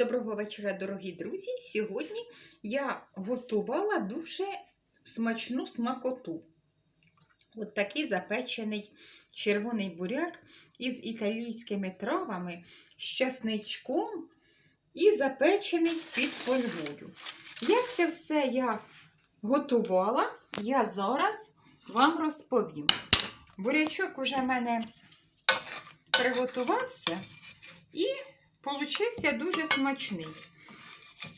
Доброго вечора, дорогі друзі! Сьогодні я готувала дуже смачну смакоту. От такий запечений червоний буряк із італійськими травами, з часничком і запечений під фольгою. Як це все я готувала, я зараз вам розповім. Бурячок уже в мене приготувався і получився дуже смачний.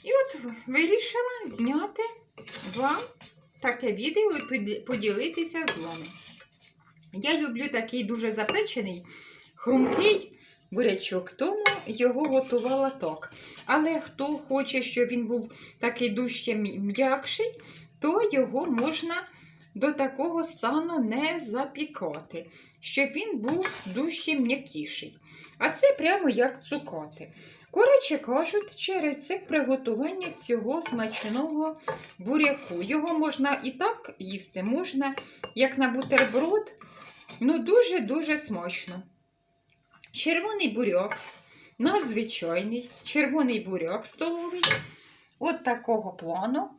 І от вирішила зняти вам таке відео і поділитися з вами. Я люблю такий дуже запечений, хрумкий бурячок, тому його готувала так. Але хто хоче, щоб він був такий дужче м'якший, то його можна до такого стану не запікати, щоб він був дужче м'якіший. А це прямо як цукати. Коротше кажучи, рецепт приготування цього смачного буряку. Його можна і так їсти, можна як на бутерброд. Ну, дуже-дуже смачно. Червоний буряк, надзвичайний, червоний буряк столовий, от такого плану.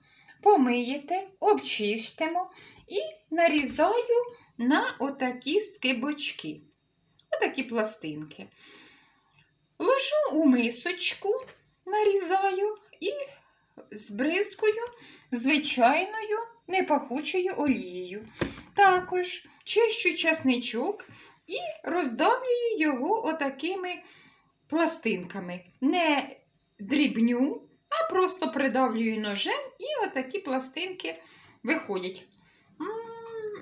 Помиєте, обчистимо і нарізаю на отакі скибочки. Отакі пластинки. Ложу у мисочку, нарізаю і збризкую звичайною непахучою олією. Також чищу часничок і роздавлюю його отакими пластинками. Не дрібню, а просто придавлюю ножем, і отакі пластинки виходять.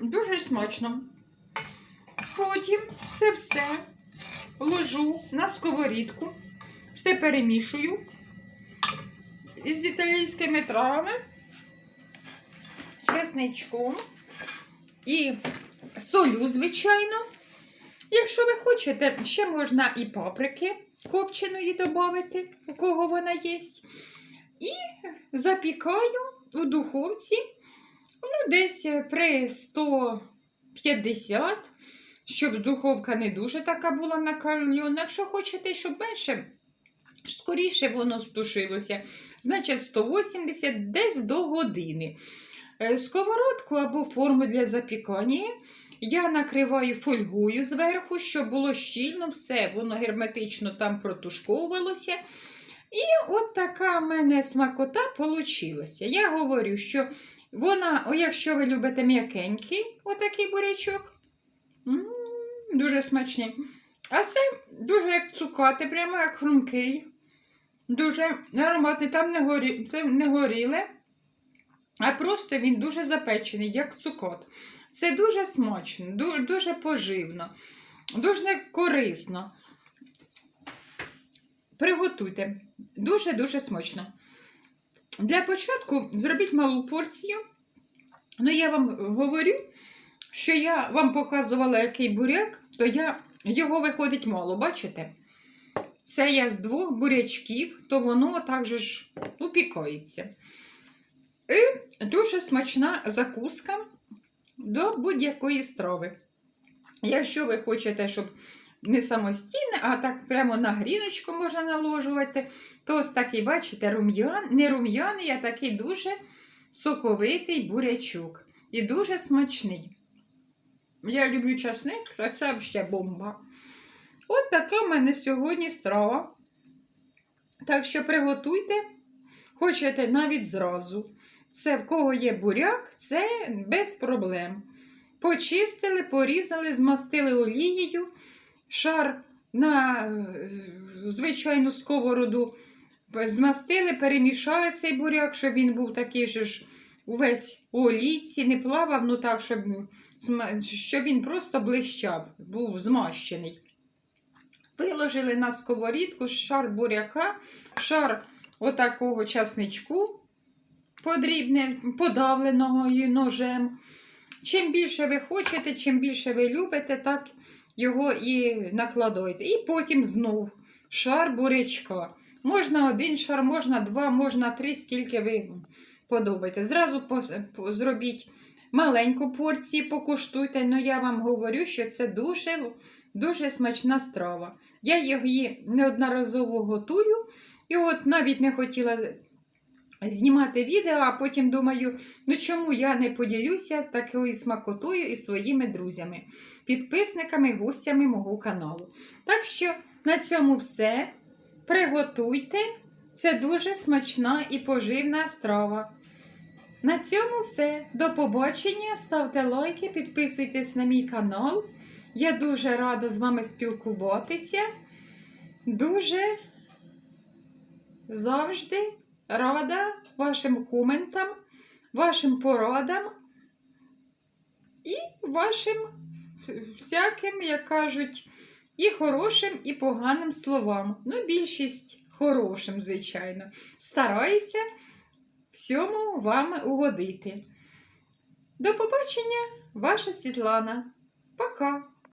Дуже смачно. Потім це все ложу на сковорідку, все перемішую із італійськими травами, чесничком і солю, звичайно. Якщо ви хочете, ще можна і паприки копченої додати, у кого вона є. І запікаю у духовці ну, десь при 150 щоб духовка не дуже така була накалена. Якщо хочете, щоб менше, скоріше воно стушилося, значить 180 десь до години. Е, Сковородку або форму для запікання я накриваю фольгою зверху, щоб було щільно все, воно герметично там протушковувалося. І от така в мене смакота получилася. Я говорю, що вона, о, якщо ви любите м'якенький, отакий бурячок, дуже смачний. А це дуже як цукати, прямо як хрумкий. Дуже ароматний, там не горі... це не горіле, а просто він дуже запечений, як цукот. Це дуже смачно, дуже поживно, дуже корисно. Приготуйте. Дуже-дуже смачно. Для початку зробіть малу порцію. Ну, я вам говорю, що я вам показувала, який буряк, то я, його виходить мало, бачите? Це я з двох бурячків, то воно так же ж упікається. І дуже смачна закуска до будь-якої страви. Якщо ви хочете, щоб не самостійне, а так прямо на гріночку можна наложувати, то ось такий, бачите, рум'ян, не рум'яний, а такий дуже соковитий бурячок. І дуже смачний. Я люблю часник, а це ще бомба. От така в мене сьогодні страва. Так що приготуйте, хочете навіть зразу. Це в кого є буряк, це без проблем. Почистили, порізали, змастили олією, шар на е, звичайну сковороду змастили, перемішали цей буряк, щоб він був такий же ж увесь у олійці, не плавав, ну так, щоб, щоб він просто блищав, був змащений. Виложили на сковорідку шар буряка, шар отакого часничку, подрібне, подавленого ножем. Чим більше ви хочете, чим більше ви любите, так його і накладайте. І потім знов шар бурячка. Можна один шар, можна два, можна три, скільки ви подобаєте. Зразу зробіть маленьку порцію, покуштуйте. Ну я вам говорю, що це дуже, дуже смачна страва. Я її неодноразово готую І от навіть не хотіла знімати відео, а потім думаю, ну чому я не поділюся такою смакотою із своїми друзями, підписниками, гостями мого каналу. Так що на цьому все. Приготуйте. Це дуже смачна і поживна страва. На цьому все. До побачення. Ставте лайки, підписуйтесь на мій канал. Я дуже рада з вами спілкуватися. Дуже завжди рада вашим коментам, вашим порадам і вашим всяким, як кажуть, і хорошим, і поганим словам. Ну, більшість хорошим, звичайно. Стараюся всьому вам угодити. До побачення, ваша Світлана. Пока!